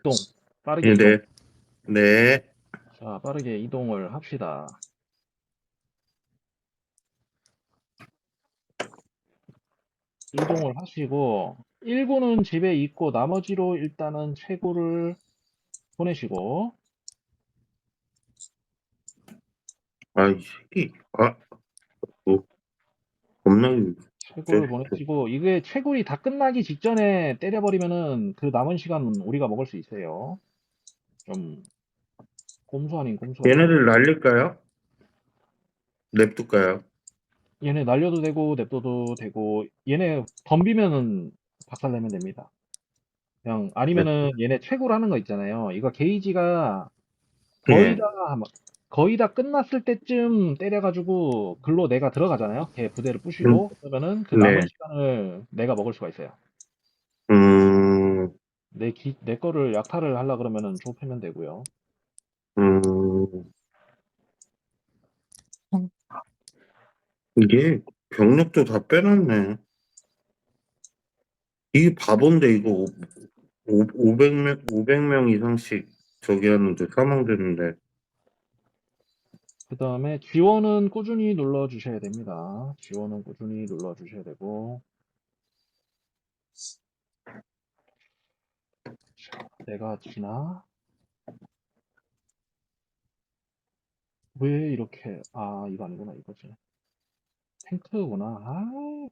이동. 빠르게 이동. 네. 네. 자, 빠르게 이동을 합시다. 이동을 하시고 1구는 집에 있고 나머지로 일단은 최고를 보내시고 아이 새끼. 아. 뭐. 겁나게. 채 굴을 네. 보내시고 이게 채굴이 다 끝나기 직전에 때려버리면은 그 남은 시간 우리가 먹을 수 있어요. 좀 꼼수 아닌 꼼수. 얘네들 날릴까요? 냅둘까요? 얘네 날려도 되고 냅둬도 되고 얘네 덤비면은 박살내면 됩니다. 그냥 아니면은 얘네 채굴 하는 거 있잖아요. 이거 게이지가 거의 네. 다 거의 다 끝났을 때쯤 때려가지고 글로 내가 들어가잖아요. 걔 부대를 부시고 그러면은 그 남은 네. 시간을 내가 먹을 수가 있어요. 음. 내, 기, 내 거를 약탈을 하려 그러면은 좁히면 되고요. 음. 음. 이게 병력도 다 빼놨네. 이게 바본데 이거 500명 500명 이상씩 저기 하는데 사망되는데 그 다음에 지원은 꾸준히 눌러 주셔야 됩니다. 지원은 꾸준히 눌러 주셔야 되고. 자, 내가 지나? 왜 이렇게, 아, 이거 아니구나, 이거지. 탱크구나. 아,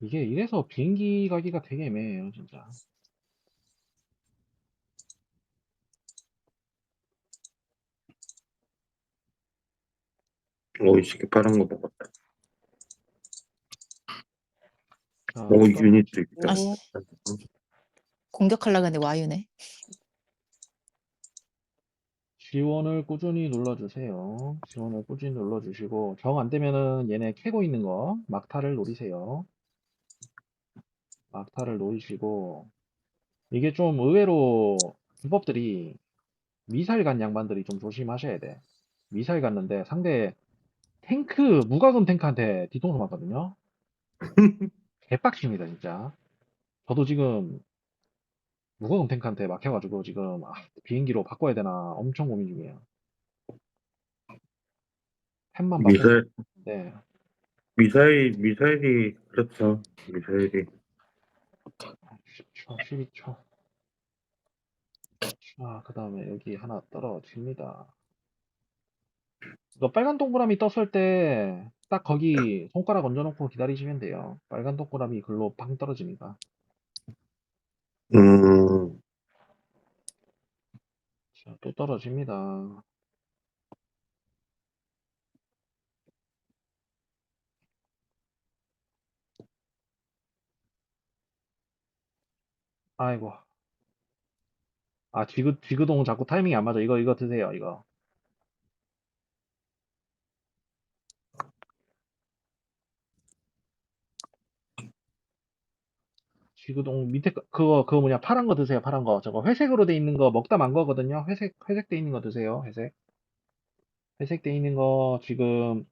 이게 이래서 비행기 가기가 되게 애매해요, 진짜. 어이 새끼 파란 거 먹었다. 자, 오 유닛도 있다. 아씨. 공격하려고 했는데 와유네. 지원을 꾸준히 눌러주세요. 지원을 꾸준히 눌러주시고, 정 안 되면은 얘네 캐고 있는 거, 막타를 노리세요. 막타를 노리시고, 이게 좀 의외로 불법들이 미사일 간 양반들이 좀 조심하셔야 돼. 미사일 갔는데 상대 탱크, 무과금 탱크한테 뒤통수 맞거든요. 개빡칩니다, 진짜. 저도 지금 무과금 탱크한테 막혀가지고 지금 아, 비행기로 바꿔야 되나 엄청 고민 중이에요. 템만 바꾸면 미사일 네. 미사일 미사일이 그렇죠. 미사일이 10초, 12초. 자, 그 다음에 여기 하나 떨어집니다. 이거 빨간 동그라미 떴을 때 딱 거기 손가락 얹어놓고 기다리시면 돼요. 빨간 동그라미 글로 팡 떨어지니까. 음 자, 또 떨어집니다. 아이고. 아, 지그, 지그동 자꾸 타이밍이 안 맞아. 이거, 이거 드세요, 이거. 지그동 밑에 거- 그거, 그거 뭐냐, 파란 거 드세요, 파란 거. 저거 회색으로 돼 있는 거 먹다 만 거거든요. 회색, 회색 돼 있는 거 드세요, 회색. 회색 돼 있는 거 지금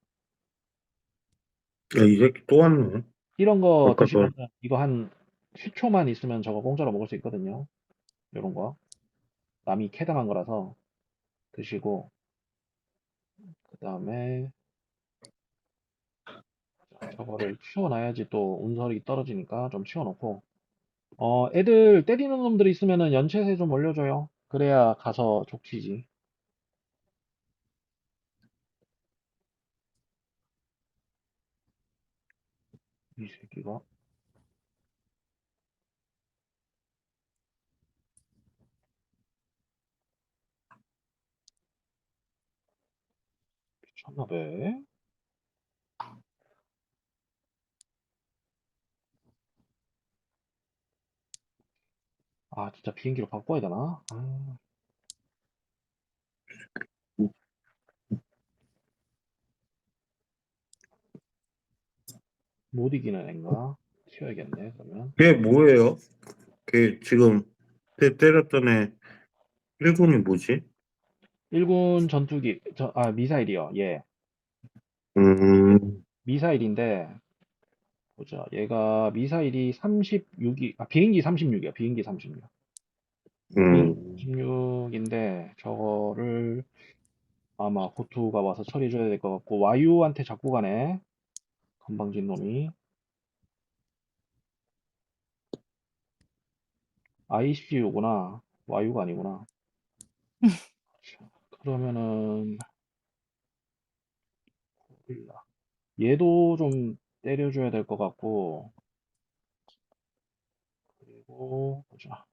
야, 이 새끼 또 왔네. 이런 거 아까 드시면 이거 한 10초만 있으면 저거 공짜로 먹을 수 있거든요. 이런 거. 남이 캐담한 거라서 드시고 그 다음에 저거를 치워놔야지 또 운설이 떨어지니까 좀 치워놓고 어 애들 때리는 놈들 있으면은 연체세 좀 올려줘요. 그래야 가서 족치지. 이 새끼가 미쳤나 봐. 아 진짜 비행기로 바꿔야 되나? 아. 못 이기는 애인가? 튀어야겠네 그러면 걔 뭐예요? 걔 지금 때 때렸던 애 일군이 뭐지? 일군 전투기 저, 아 미사일이요 예 음 미사일인데 보자. 얘가 미사일이 36이 아 비행기 36이야. 비행기 36 음. 16인데 저거를 아마 고투가 와서 처리해줘야 될 것 같고 와유한테 잡고 가네. 건방진 놈이. ICU구나. 와유가 아니구나. 자, 그러면은. 얘도 좀 때려줘야 될 것 같고 그리고 보자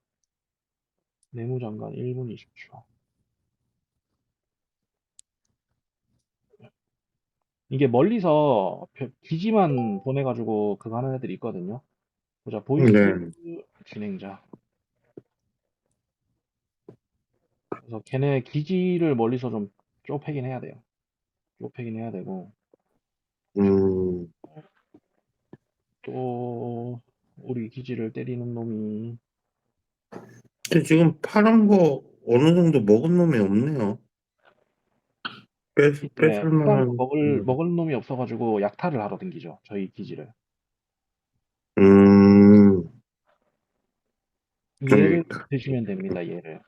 내무장관 1분 20초 이게 멀리서 벼- 기지만 보내가지고 그거 하는 애들이 있거든요. 보자, 보이스 네. 진행자. 그래서 걔네 기지를 멀리서 좀 좁히긴 해야 돼요. 좁히긴 해야 되고, 음, 또, 우리 기지를 때리는 놈이, 근데 지금 파란 거 어느 정도 먹은 놈이 없네요. 뺏, 이때 뺏을 파란 거 만한, 먹을, 음. 먹을 놈이 없어가지고 약탈을 하러 댕기죠. 저희 기지를. 음, 좀, 드시면 됩니다, 얘를.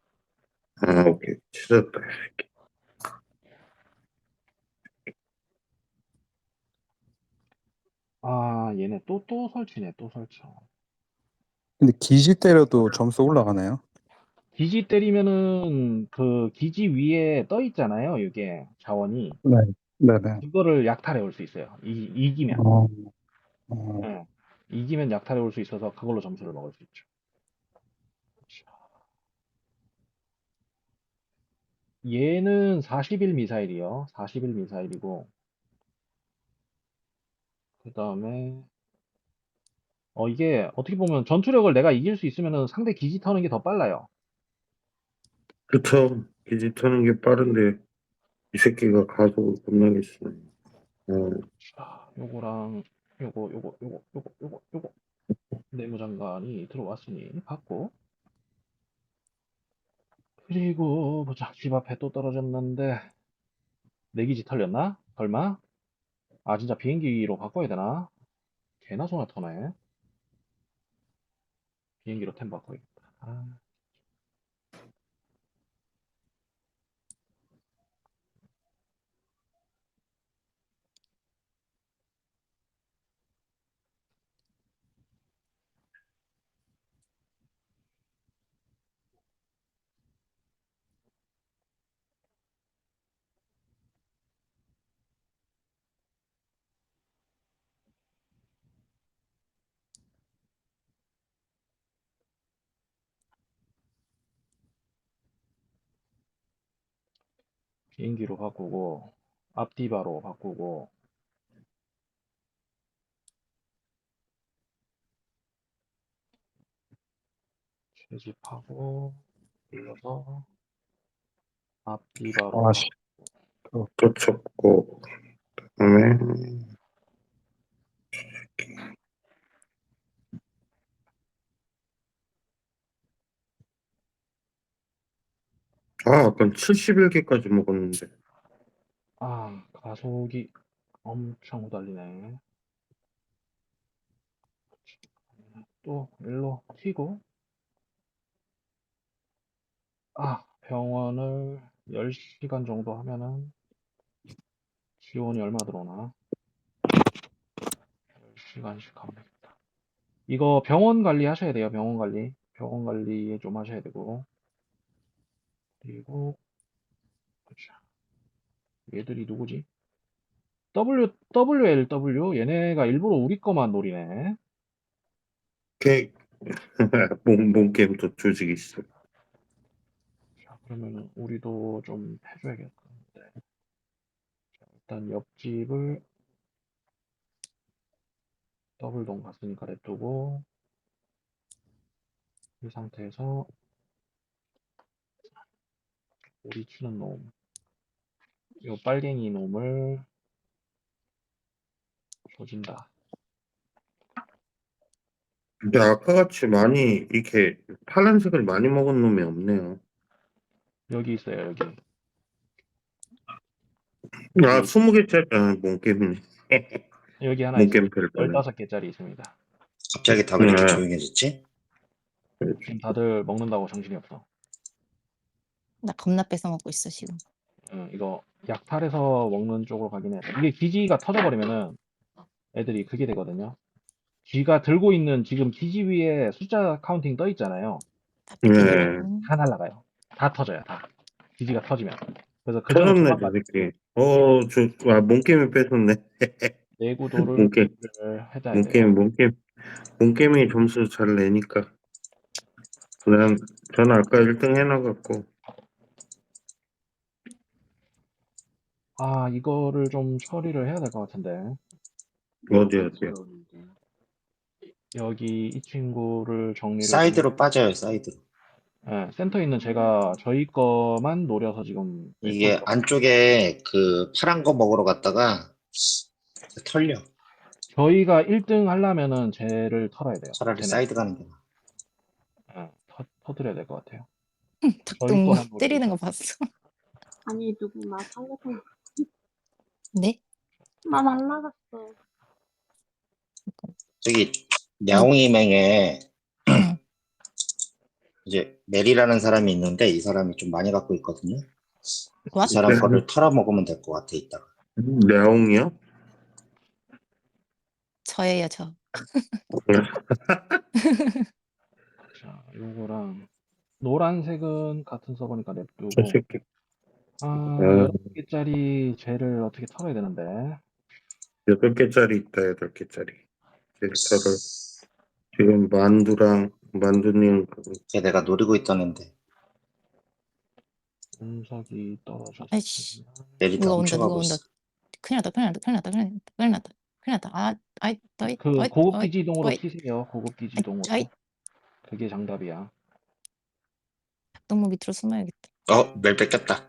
아, 오케이. 찾았다. 아, 얘네 또, 또 설치네, 또 설쳐. 근데 기지 때려도 점수 올라가나요? 기지 때리면은 그 기지 위에 떠 있잖아요, 이게 자원이. 네. 네네. 그거를 약탈해 올 수 있어요. 이, 이기면. 어, 어, 예. 이기면 약탈해 올 수 있어서 그걸로 점수를 먹을 수 있죠. 얘는 41 미사일이요. 41 미사일이고. 그 다음에, 어, 이게 어떻게 보면 전투력을 내가 이길 수 있으면은 상대 기지 터는 게 더 빨라요. 그쵸. 기지 타는 게 빠른데, 이 새끼가 겁나게 쓰네. 어, 자, 요거랑, 요거, 요거, 요거, 요거, 요거, 요거. 내무장관이 들어왔으니 받고. 그리고, 보자. 집 앞에 또 떨어졌는데, 내 기지 털렸나? 설마? 아, 진짜 비행기로 바꿔야 되나? 개나 소나 터네. 비행기로 템 바꿔야겠다. 아, 비행기로 바꾸고, 앞디바로 바꾸고, 채집하고, 눌러서, 앞디바로. 아, 씨. 또 쳤고, 그 다음에, 아, 아까 71개까지 먹었는데. 아, 가속이 엄청 후달리네. 또, 일로 튀고, 아, 병원을 10시간 정도 하면은, 지원이 얼마 들어오나? 10시간씩 하면 되겠다. 이거 병원 관리 하셔야 돼요, 병원 관리. 병원 관리 좀 하셔야 되고. 그리고, 보자. 얘들이 누구지? W, WLW? 얘네가 일부러 우리 거만 노리네. 걔, 몸, 몸게임도 조직이 있어. 자, 그러면은 우리도 좀 해줘야겠는데. 자, 일단 옆집을 더블 동 갔으니까 냅두고 이 상태에서 우리 치는 놈, 요 빨갱이 놈을 조진다. 근데 아까 같이 많이, 이렇게, 파란색을 많이 먹은 놈이 없네요. 여기 있어요, 여기. 아, 20개짜리, 아, 몸게임이네. 여기 하나 있어요. 몸게임 별 거네. 15개짜리 있습니다. 갑자기 다 그렇게 네. 조용해졌지? 지금 다들 먹는다고 정신이 없어. 나 겁나 뺏어 먹고 있어 지금. 응, 이거 약탈해서 먹는 쪽으로 가긴 해. 이게 기지가 터져버리면은 애들이 그게 되거든요. 쥐가 들고 있는 지금 기지 위에 숫자 카운팅 떠 있잖아요. 다 네. 뺏기려고. 다 날아가요. 다 터져요, 다. 기지가 터지면. 그래서 그 전에 터졌네, 도망가- 새끼. 어, 저, 아, 몸게임이 뺏었네. 내구도를 몸게임, 해줘야. 몸게임, 몸게임. 몸게임이 점수 잘 내니까. 그냥, 저는 아까 1등 해놔갖고. 아, 이거를 좀 처리를 해야 될 것 같은데. 어디, 어디요? 여기 이 친구를 정리를. 사이드로 빠져요, 사이드로. 예, 센터에 있는 제가 저희 거만 노려서 지금. 이게 안쪽에 그 파란 거 먹으러 갔다가 털려. 저희가 1등 하려면은 쟤를 털어야 돼요. 차라리 쟤네. 사이드 가는 게 나아. 예, 터, 터드려야 될 것 같아요. 닭똥 거만 때리는 거. 봤어. 아니 누구 나 살려서 네? 나 날라갔어. 저기 냐옹이맹에 응. 이제 메리라는 사람이 있는데 이 사람이 좀 많이 갖고 있거든요. 와? 이 사람 네. 거를 털어 먹으면 될 것 같아 이따가. 레옹이요? 저예요 저. 자, 요거랑 노란색은 같은 서버니까 냅두고. 저 새끼. 아, 아. 8개짜리 쟤를 어떻게 털어야 되는데. 8개짜리 있다, 8개짜리. 캐릭터를. 지금 만두랑, 만두님, 걔 내가 노리고 있던 앤데 운석이 떨어졌어. 아이씨. 메리 다 누가 온다 누가 훔쳐가고 온다. 있어. 큰일 났다 큰일 났다 큰일 났다 큰일 났다 큰일 났다 큰일 났다. 아 아이 너희 그 어이, 고급 기지동으로. 튀세요. 고급 기지동으로. 아이. 그게 정답이야. 닭똥무 밑으로 숨어야겠다. 어, 멜 뺏겼다.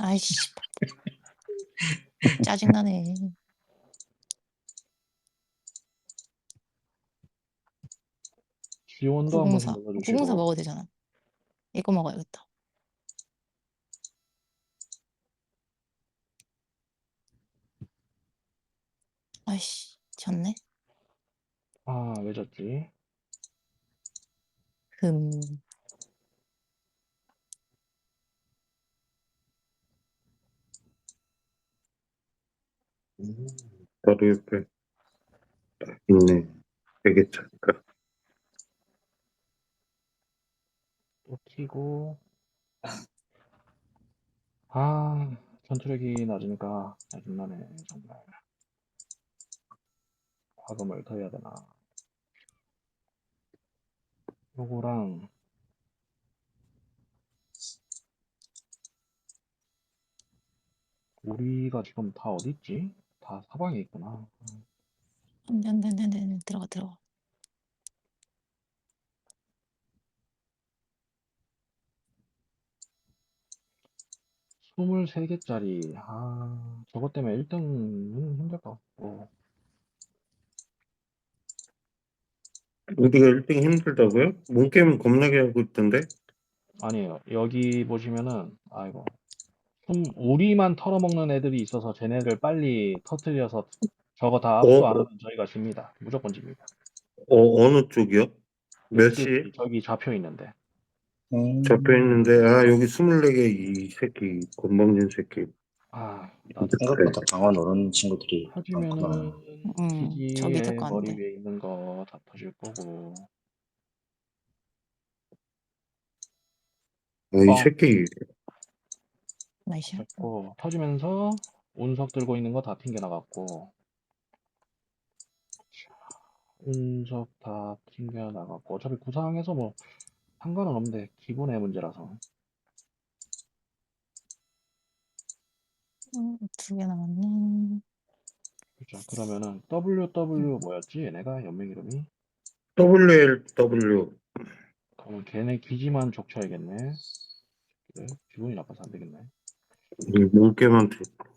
아이씨. 짜증나네. 지원도 한번 904. 눌러주시고. 904 먹어도 되잖아. 이거 먹어야겠다. 아이씨, 졌네. 아, 왜 졌지? 흠. 음, 바로 옆에 딱 있네. 8개짜리가. 또 키고. 아, 전투력이 낮으니까 짜증나네, 정말. 과금을 더 해야 되나. 요거랑, 우리가 지금 다 어디 있지? 다 사방에 있구나. 안 돼, 안 돼, 안 돼, 안 돼, 안 돼. 들어가, 들어가. 스물세 개짜리. 아, 저것 때문에 1등은 힘들 것 같고. 우리가 1등 힘들다고요? 몸게임 겁나게 하고 있던데? 아니에요. 여기 보시면은, 아이고. 좀 우리만 털어먹는 애들이 있어서 쟤네를 빨리 터트려서 저거 다 압수 어? 안 하면 저희가 집니다. 무조건 집니다. 어, 어느 쪽이요? 몇 시? 저기- 저기 좌표 있는데. 음, 잡혀 있는데, 아, 여기 24개, 이 새끼, 건방진 새끼. 아, 나 생각보다 강원 오는 친구들이 많구나. 터지면은 음, 저기 기지의 안 머리 돼. 위에 있는 거 다 터질 거고. 아, 이 어. 새끼, 나이스. 됐고, 터지면서 운석 들고 있는 거 다 튕겨 나갔고. 운석 다 튕겨 나갔고. 어차피 구상해서 뭐 상관은 없는데 기본의 문제라서. 음, 두개 남았네. 자, 그러면은 WW 뭐였지? 얘네가 연맹 이름이? WLW. 그러면 걔네 기지만 족쳐야겠네. 기분이 나빠서 안 되겠네. 이 몸게임한테,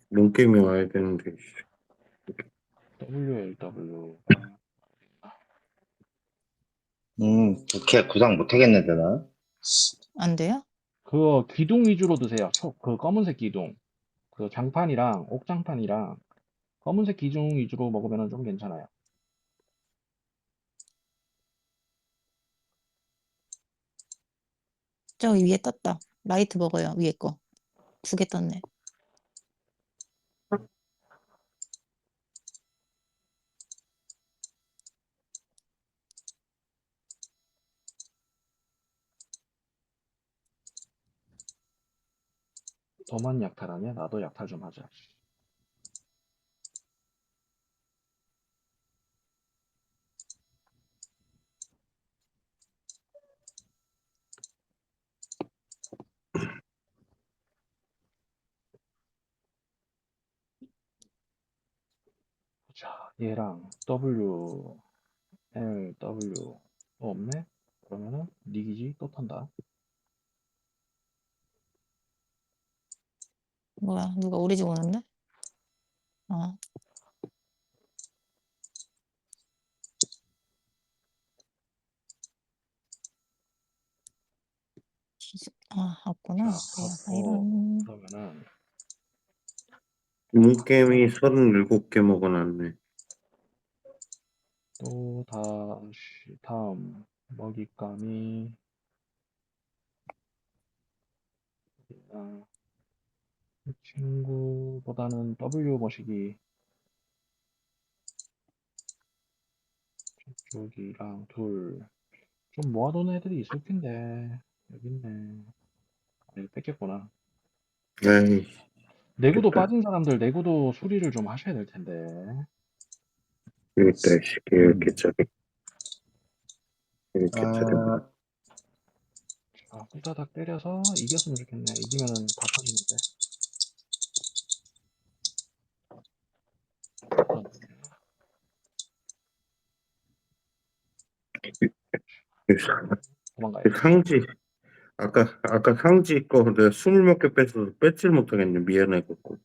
몸게임이 와야 되는데. WLW가 음, 부캐 구상 못 하겠는데 나. 안 돼요? 그거 기둥 위주로 드세요. 초, 그 검은색 기둥. 그 장판이랑 옥장판이랑 검은색 기둥 위주로 먹으면 좀 괜찮아요. 저기 위에 떴다. 라이트 먹어요 위에 거. 두 개 떴네. 너만 약탈하냐? 나도 약탈 좀 하자. 자, 얘랑 W, L, W 또 없네? 그러면은 니기지 또 탄다. 뭐야 누가 우리 집 오는데? 어. 기지- 아 없구나. 자, 야, 갖고 이런 그러면은 문게임이 37개 먹어놨네. 또 다시 다음 먹잇감이. 아, 이 친구보다는 W 머시기. 저쪽이랑 둘. 좀 모아놓은 애들이 있을 텐데. 여기 있네. 아, 이거 뺏겼구나. 에이, 내구도. 빠진 사람들 내구도 수리를 좀 하셔야 될 텐데 여기 있다, 이 새끼. 이렇게 짜리. 이렇게 아, 짜리. 자, 후다닥 때려서 이겼으면 좋겠네 이기면은 다 터지는데 도망가야 돼 상지, 아까, 아까 상지 거 내가 스물 몇 개 뺐어서 뺏질 못하겠네. 미안해갖고.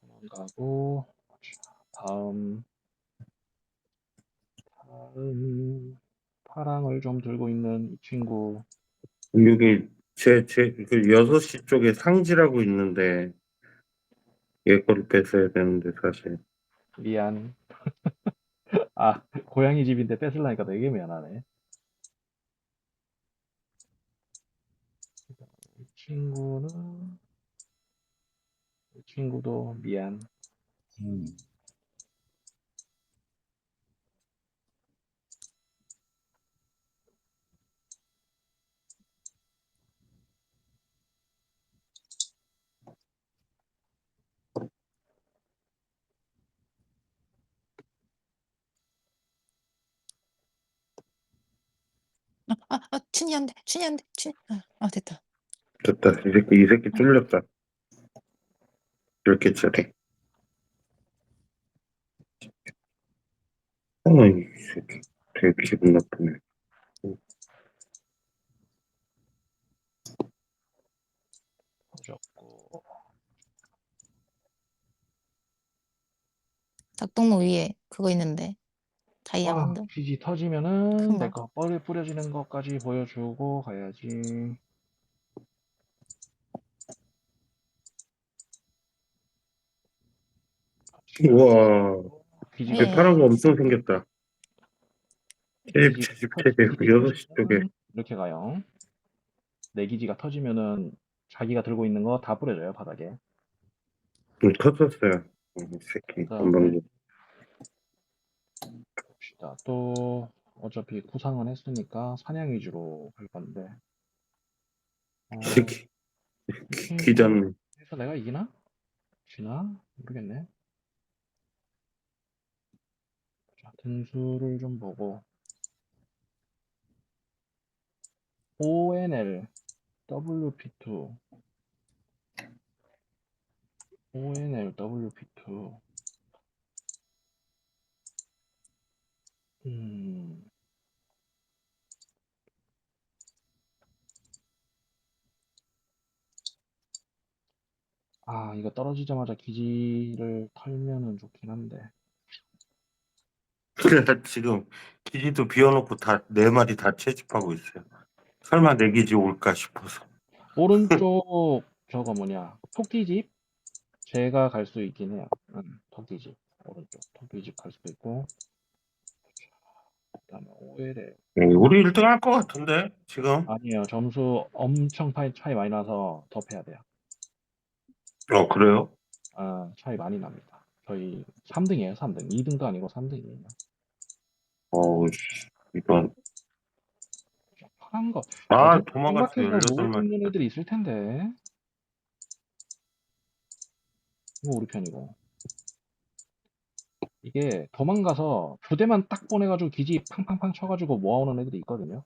도망가고 자, 다음 다음 파랑을 좀 들고 있는 이 친구 여기 제, 제, 그 6시 쪽에 상지라고 있는데, 얘 거를 뺏어야 되는데, 사실. 미안 아 고양이 집인데 뺏으려니까 되게 미안하네 이 친구는 이 친구도 미안 음. 아, 아, 춘이 안 돼, 춘이 안 돼, 춘이. 아, 아 됐다. 됐다. 이 새끼, 이 새끼 뚫렸다. 이렇게 짜리. 어, 이 새끼. 되게 기분 나쁘네. 터졌고 닭동무 위에 그거 있는데 아, 다이아몬드. 기지 터지면은 큰 거. 내거 뻘 뿌려지는 것까지 보여주고 가야지 우와. 기지 예. 파란 거 엄청 생겼다. 터- 채집. 기지 6시 쪽에. 이렇게 가요. 내 기지가 터지면은 자기가 들고 있는 거 다 뿌려져요 바닥에. 좀 터졌어요. 이 새끼. 그 다음에 금방. 봅 시다. 또 어차피 구상은 했으니까 사냥 위주로 갈 건데. 어, 이 새끼. 음. 기잡네. 그래서 내가 이기나? 지나? 모르겠네. 자, 등수를 좀 보고. ONL, WP2, ONL, WP2. 음, 아, 이거 떨어지자마자 기지를 털면은 좋긴 한데. 지금 기지도 비워놓고 다 네 마리 다 채집하고 있어요. 설마 내 기지 올까 싶어서. 오른쪽 저거 뭐냐 토끼집 제가 갈 수 있긴 해요. 응, 토끼집 오른쪽 토끼집 갈 수도 있고 그다음에 OL에 예, 우리 1등 할 것 같은데 지금 아니에요. 점수 엄청 차이, 차이 많이 나서 덮해야 돼요. 어 그래요? 아, 차이 많이 납니다. 저희 3등이에요, 3등. 2등도 아니고 3등이에요. 어우 씨, 이건 파란 거. 아 어제 도망갔어 생각해서 모을 수 18만 있는 애들이 있을 텐데. 이거 우리 편이고. 이게 도망가서 부대만 딱 보내가지고 기지 팡팡팡 쳐가지고 모아오는 애들이 있거든요.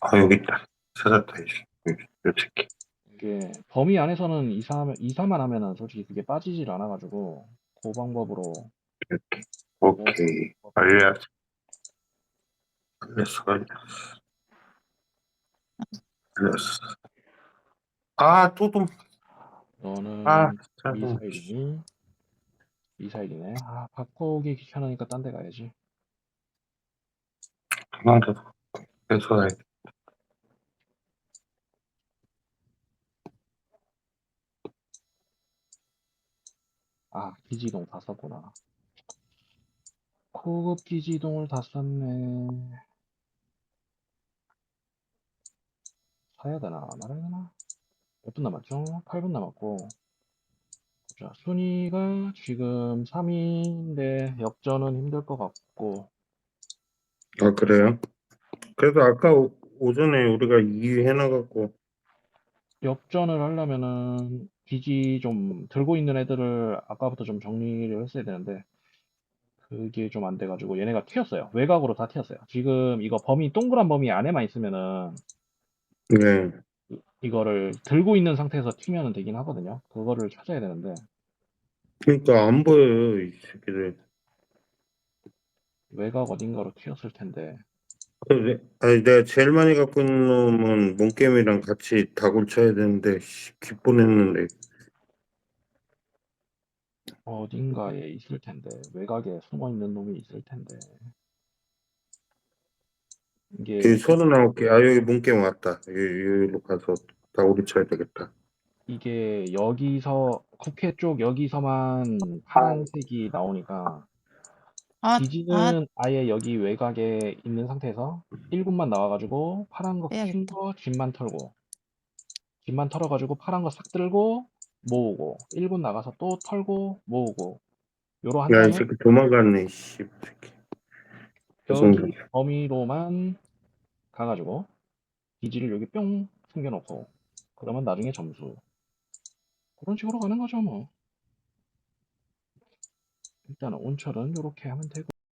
아 여기 있다. 찾았다 이씨 요, 요 새끼. 이게 범위 안에서는 이사하면 이사만 하면은 솔직히 그게 빠지질 않아가지고 그 방법으로 이렇게. 오케이. 알려야지. 알렸어 알렸어 알렸어 아 또 좀 너는 아, 진짜 좀 미사일이니? 미사일이네. 아 바꿔오기 귀찮으니까 딴 데 가야지. 그만둬 계속 아 기지동 다 썼구나. 고급 기지동을 다 썼네. 사야 되나 말아야 되나? 몇 분 남았죠? 8분 남았고. 자, 순위가 지금 3위인데 역전은 힘들 것 같고. 아 그래요? 그래도 아까 오, 오전에 우리가 2위 해놔갖고 역전을 하려면은 기지 좀 들고 있는 애들을 아까부터 좀 정리를 했어야 되는데 그게 좀 안 돼가지고 얘네가 튀었어요. 외곽으로 다 튀었어요. 지금 이거 범위 동그란 범위 안에만 있으면은 네 이- 이거를 들고 있는 상태에서 튀면 되긴 하거든요. 그거를 찾아야 되는데. 그러니까 안 보여요 이 새끼들. 외곽 어딘가로 튀었을 텐데. 그래, 아니 내가 제일 많이 갖고 있는 놈은 몸게임이랑 같이 다굴 쳐야 되는데 씨, 기본했는데. 어딘가에 있을 텐데. 외곽에 숨어 있는 놈이 있을 텐데 이게 여기 39개 아 여기 몸게임 왔다 여기, 여기로 가서 다굴이 쳐야 되겠다 이게 여기서 국회 쪽 여기서만 파란색이 나오니까 아, 아, 기지는 아예 여기 외곽에 있는 상태에서 1군만 나와가지고 파란 거 빼야겠다. 킨거 집만 털고 집만 털어가지고 파란 거 싹 들고 모으고 1군 나가서 또 털고 모으고 요로 한야이 다음에 새끼 도망갔네 씨 새끼 여기 죄송합니다. 범위로만 가가지고 기지를 여기 뿅 숨겨놓고 그러면 나중에 점수. 그런 식으로 가는 거죠 뭐. 일단은 온철은 이렇게 하면 되고